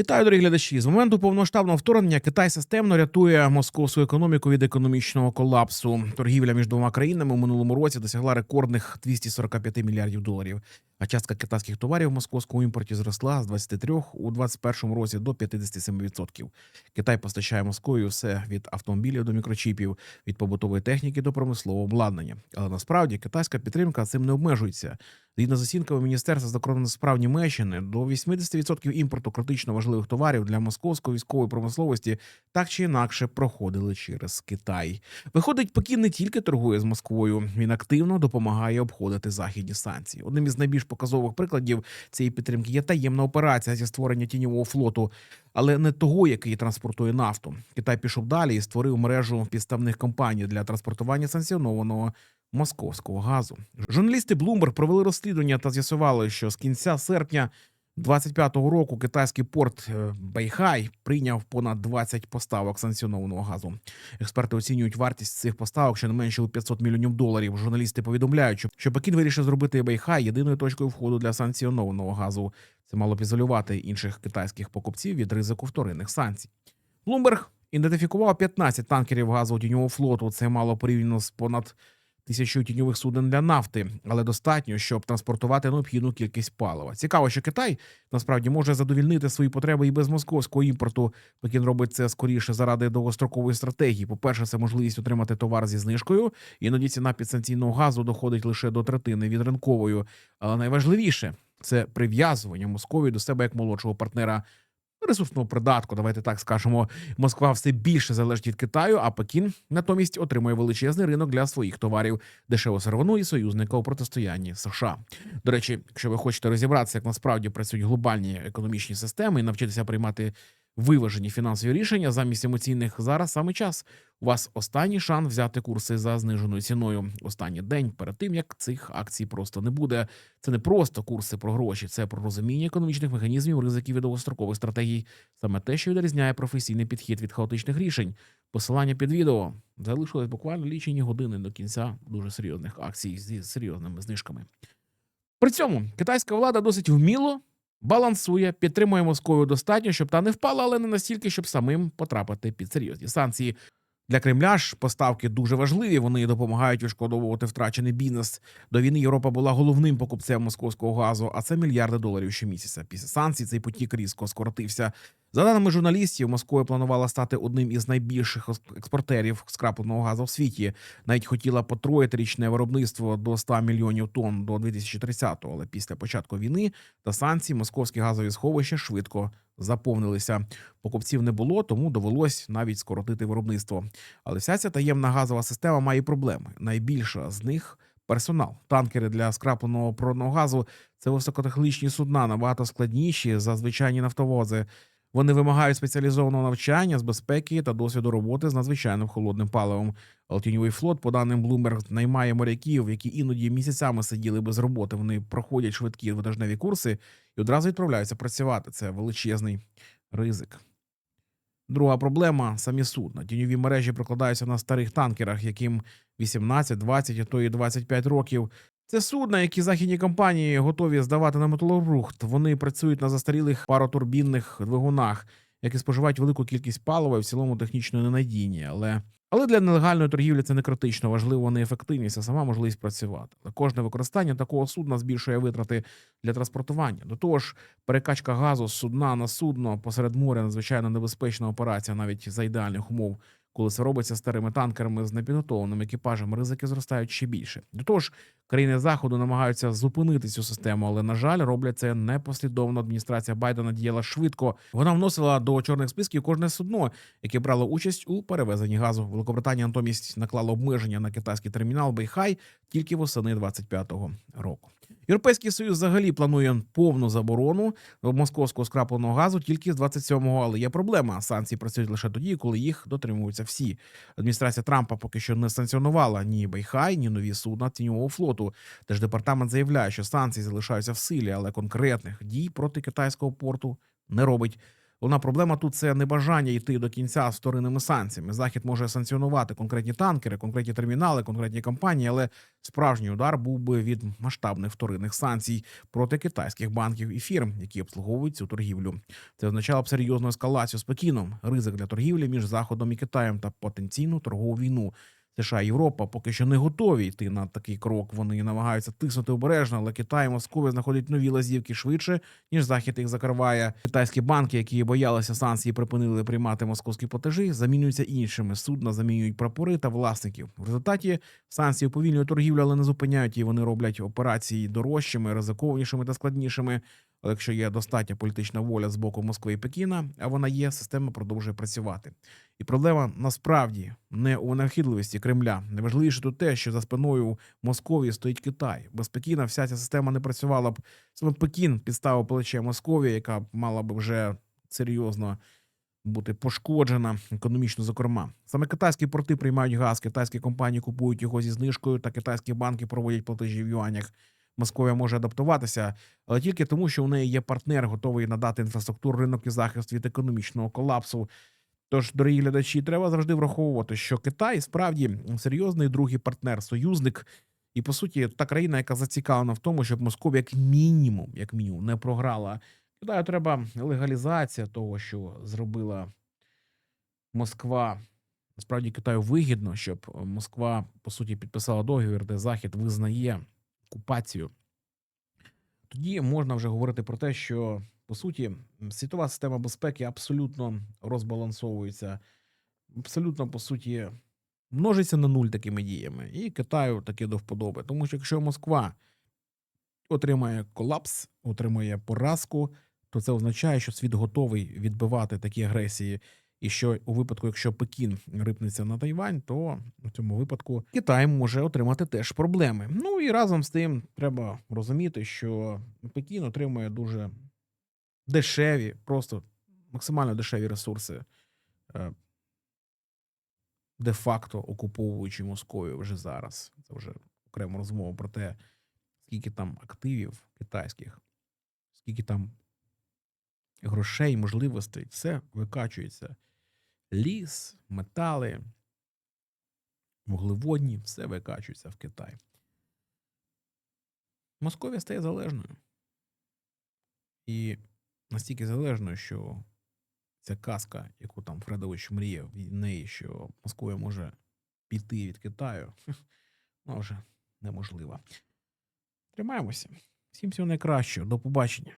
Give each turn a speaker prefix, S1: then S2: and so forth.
S1: Вітаю, дорогі глядачі. З моменту повноштабного вторгнення Китай системно рятує московську економіку від економічного колапсу. Торгівля між двома країнами у минулому році досягла рекордних 245 мільярдів доларів. А частка китайських товарів в московському імпорті зросла з 23 у 2021 році до 57%. Китай постачає Москові все від автомобілів до мікрочіпів, від побутової техніки до промислового обладнання. Але насправді китайська підтримка цим не обмежується. Згідно з оцінками Міністерства закордонних справ Німеччини, до 80% імпорту критично важливих товарів для московської військової промисловості так чи інакше проходили через Китай. Виходить, Пекін не тільки торгує з Москвою, він активно допомагає обходити західні санкції. Одним із найбільш показових прикладів цієї підтримки є таємна операція зі створення тіньового флоту, але не того, який транспортує нафту. Китай пішов далі і створив мережу підставних компаній для транспортування санкціонованого московського газу. Журналісти Bloomberg провели розслідування та з'ясували, що з кінця серпня 25-го року китайський порт е, Бейхай прийняв понад 20 поставок санкціонованого газу. Експерти оцінюють вартість цих поставок щонайменше у 500 мільйонів доларів. Журналісти повідомляють, що- Пекін вирішив зробити Бейхай єдиною точкою входу для санкціонованого газу. Це мало б ізолювати інших китайських покупців від ризику вторинних санкцій. Bloomberg ідентифікував 15 танкерів газу тіньового флоту. Це мало порівняно з понад тисячу тіньових суден для нафти, але достатньо, щоб транспортувати необхідну кількість палива. Цікаво, що Китай насправді може задовільнити свої потреби і без московського імпорту. Пекін робить це скоріше заради довгострокової стратегії. По-перше, це можливість отримати товар зі знижкою. Іноді ціна підсанкційного газу доходить лише до третини від ринкової. Але найважливіше це прив'язування Московії до себе як молодшого партнера. Ресурсного придатку, давайте так скажемо. Москва все більше залежить від Китаю, а Пекін натомість отримує величезний ринок для своїх товарів, дешеву сировину і союзника у протистоянні США. До речі, якщо ви хочете розібратися, як насправді працюють глобальні економічні системи і навчитися приймати виважені фінансові рішення замість емоційних зараз саме час. У вас останній шанс взяти курси за зниженою ціною. Останній день перед тим як цих акцій просто не буде. Це не просто курси про гроші, це про розуміння економічних механізмів, ризиків і довгострокових стратегій. Саме те, що відрізняє професійний підхід від хаотичних рішень. Посилання під відео залишилось буквально лічені години до кінця дуже серйозних акцій зі серйозними знижками. При цьому китайська влада досить вміло балансує, підтримує Москву достатньо, щоб та не впала, але не настільки, щоб самим потрапити під серйозні санкції. Для Кремля ж поставки дуже важливі. Вони допомагають відшкодовувати втрачений бізнес. До війни Європа була головним покупцем московського газу, а це мільярди доларів щомісяця. Після санкцій цей потік різко скоротився. За даними журналістів, Москва планувала стати одним із найбільших експортерів скрапленого газу в світі. Навіть хотіла потроїти річне виробництво до 100 мільйонів тонн до 2030-го. Але після початку війни та санкцій московські газові сховища швидко заповнилися. Покупців не було, тому довелось навіть скоротити виробництво. Але вся ця таємна газова система має проблеми. Найбільша з них персонал. Танкери для скрапленого природного газу це високотехнічні судна, набагато складніші за звичайні нафтовози. Вони вимагають спеціалізованого навчання з безпеки та досвіду роботи з надзвичайним холодним паливом. Але тіньовий флот, по даним Bloomberg, наймає моряків, які іноді місяцями сиділи без роботи. Вони проходять швидкі витажневі курси і одразу відправляються працювати. Це величезний ризик. Друга проблема самі судна. Тіньові мережі прокладаються на старих танкерах, яким 18, 20, а то і 25 років. Це судна, які західні компанії готові здавати на металобрухт. Вони працюють на застарілих паротурбінних двигунах, які споживають велику кількість палива і в цілому технічно ненадійні. Але але для нелегальної торгівлі це не критично важливо не ефективність, а сама можливість працювати. Кожне використання такого судна збільшує витрати для транспортування. До того ж, перекачка газу з судна на судно посеред моря надзвичайно небезпечна операція, навіть за ідеальних умов. Коли це робиться старими танкерами з непідготовленим екіпажем, ризики зростають ще більше. До того ж, країни заходу намагаються зупинити цю систему, але на жаль, роблять це непослідовно. Адміністрація Байдена діяла швидко. Вона вносила до чорних списків кожне судно, яке брало участь у перевезенні газу. Великобританія натомість наклала обмеження на китайський термінал Бейхай тільки восени 25-го року. Європейський союз взагалі планує повну заборону московського скрапленого газу тільки з 27-го, але є проблема. Санкції працюють лише тоді, коли їх дотримуються всі. Адміністрація Трампа поки що не санкціонувала ні Байхай, ні нові судна тіньового флоту. Теж департамент заявляє, що санкції залишаються в силі, але конкретних дій проти китайського порту не робить. Головна проблема тут це небажання йти до кінця з вторинними санкціями. Захід може санкціонувати конкретні танкери, конкретні термінали, конкретні компанії, але справжній удар був би від масштабних вторинних санкцій проти китайських банків і фірм, які обслуговують цю торгівлю. Це означало б серйозну ескалацію з Пекіном, ризик для торгівлі між Заходом і Китаєм та потенційну торгову війну. США Європа поки що не готові йти на такий крок. Вони намагаються тиснути обережно, але Китай і Московія знаходять нові лазівки швидше, ніж Захід їх закриває. Китайські банки, які боялися санкцій, припинили приймати московські платежі, замінюються іншими. Судна замінюють прапори та власників. В результаті санкції уповільнюють торгівлю, але не зупиняють її. Вони роблять операції дорожчими, ризикованішими та складнішими. Але якщо є достатня політична воля з боку Москви і Пекіна, а вона є, система продовжує працювати. І проблема насправді не у нахідливості Кремля. Найважливіше тут те, що за спиною Московії стоїть Китай. Без Пекіна вся ця система не працювала б. Саме Пекін підставив плече Московії, яка мала б вже серйозно бути пошкоджена економічно, зокрема. Саме китайські порти приймають газ, китайські компанії купують його зі знижкою, та китайські банки проводять платежі в юанях. Московія може адаптуватися, але тільки тому, що у неї є партнер, готовий надати інфраструктуру, ринок і захист від економічного колапсу. Тож, дорогі глядачі, треба завжди враховувати, що Китай справді серйозний другий партнер, союзник, і по суті, та країна, яка зацікавлена в тому, щоб Московія як мінімум, як мінімум, не програла. Китаю треба легалізація того, що зробила Москва. Насправді Китаю вигідно, щоб Москва по суті підписала договір, де Захід визнає окупацію. Тоді можна вже говорити про те, що по суті світова система безпеки абсолютно розбалансовується, абсолютно по суті множиться на нуль такими діями, і Китаю таки до вподоби. Тому що якщо Москва отримає колапс, отримає поразку, то це означає, що світ готовий відбивати такі агресії. І що у випадку, якщо Пекін рипнеться на Тайвань, то в цьому випадку Китай може отримати теж проблеми. Ну і разом з тим треба розуміти, що Пекін отримує дуже дешеві, просто максимально дешеві ресурси, е, де-факто окуповуючи Московію вже зараз. Це вже окрема розмова про те, скільки там активів китайських, скільки там грошей, можливостей, все викачується. Ліс, метали, вуглеводні, все викачується в Китай. Московія стає залежною. І настільки залежною, що ця казка, яку там Фредович мріяв від неї, що Москва може піти від Китаю, вона вже неможлива. Тримаємося. Всім всього найкращого. До побачення.